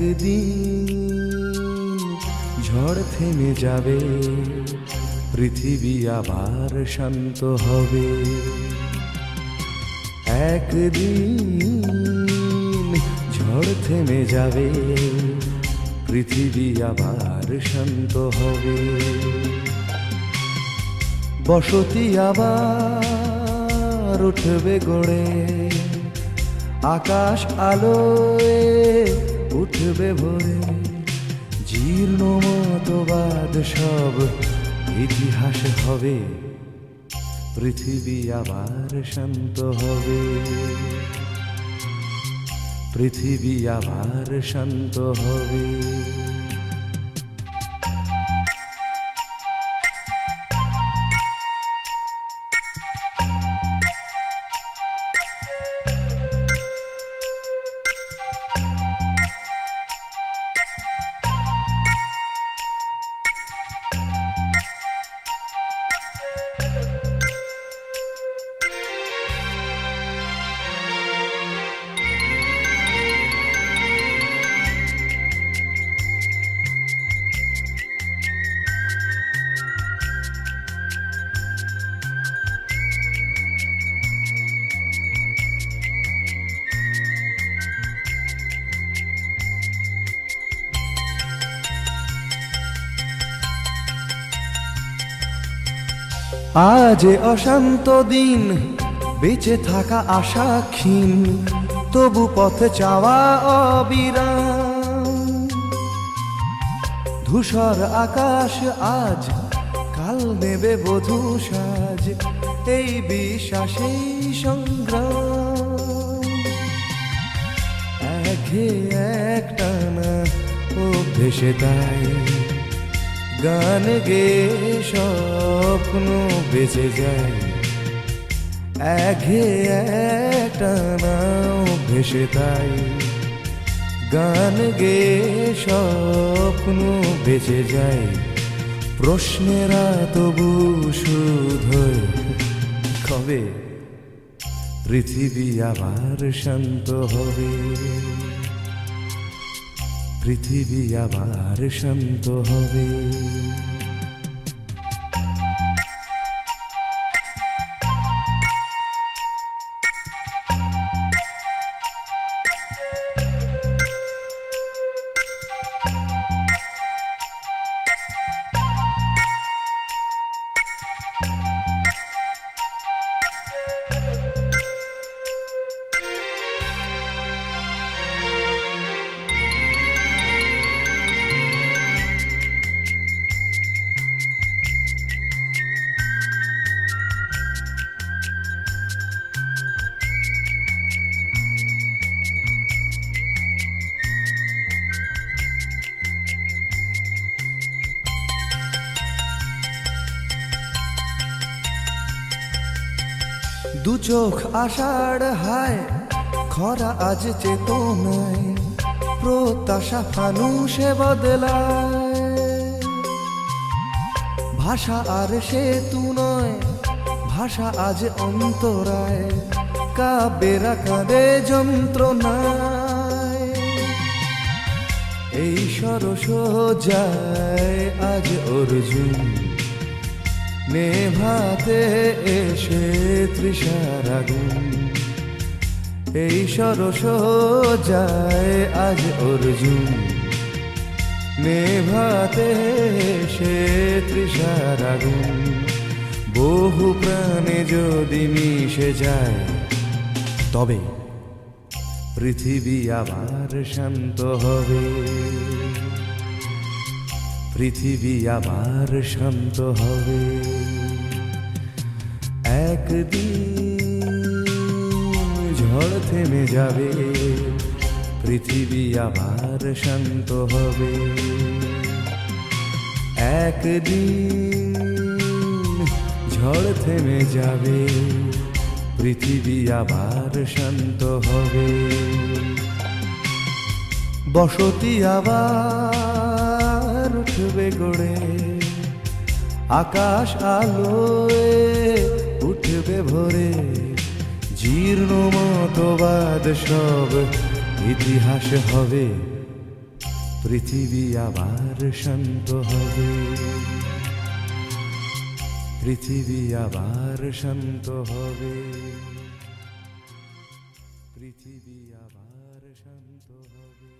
একদিন ঝড় থেমে যাবে, পৃথিবী আবার শান্ত হবে। একদিন ঝড় থেমে যাবে, পৃথিবী আবার শান্ত হবে। বসতি আবার উঠবে গড়ে, আকাশ আলোয় উঠবে ভরে। জীর্ণ মতবাদ সব ইতিহাস হবে। পৃথিবী আবার শান্ত হবে। পৃথিবী আবার শান্ত হবে। আজ অশান্ত দিন, বেঁচে থাকা আশা ক্ষীণ, তবু পথে চাওয়া অবিরাম। ধূসর আকাশ আজ, কাল নেবে বধূ সাজ, এই বিশ্বাসেই সংগ্রাম। একে একটানা ও ভেসে তাই গান গে স্বপ্ন বেঁচে যায়। এঘে একটানাও ভেসে তাই। গান গে স্বপ্ন বেঁচে যায়। প্রশ্নেরা তবু শুধোয় কবে? পৃথিবী আবার শান্ত হবে। পৃথিবী আবার শান্ত হবে। দু চোখ আষাঢ় হায়, খরা আজ চেতনায়, প্রত্যাশা ফানুষে বদলায়। ভাষা আর সেতু নয়, ভাষা আজ অন্তরায় কাব্যেরা কাঁদে যন্ত্রণায়। এই সরস যায় আজ অর্জুন নেভাতে এসে তৃষার আগুন এই সরস যায় আজ অর্জুন। নেভাতে এসে তৃষার আগুন বহু প্রাণে যদি মিশে যায়, তবে পৃথিবী আবার শান্ত হবে। পৃথিবী আবার শান্ত হবে। একদিন ঝড় থেমে যাবে, পৃথিবী আবার শান্ত হবে। একদিন ঝড় থেমে যাবে, পৃথিবী আবার শান্ত হবে। বসতি আবার বসবে গড়ে, আকাশ আলোয় উঠবে ভরে। জীর্ণ মতবাদ সব ইতিহাস হবে, পৃথিবী আবার শান্ত হবে। পৃথিবী আবার শান্ত হবে, পৃথিবী আবার শান্ত হবে।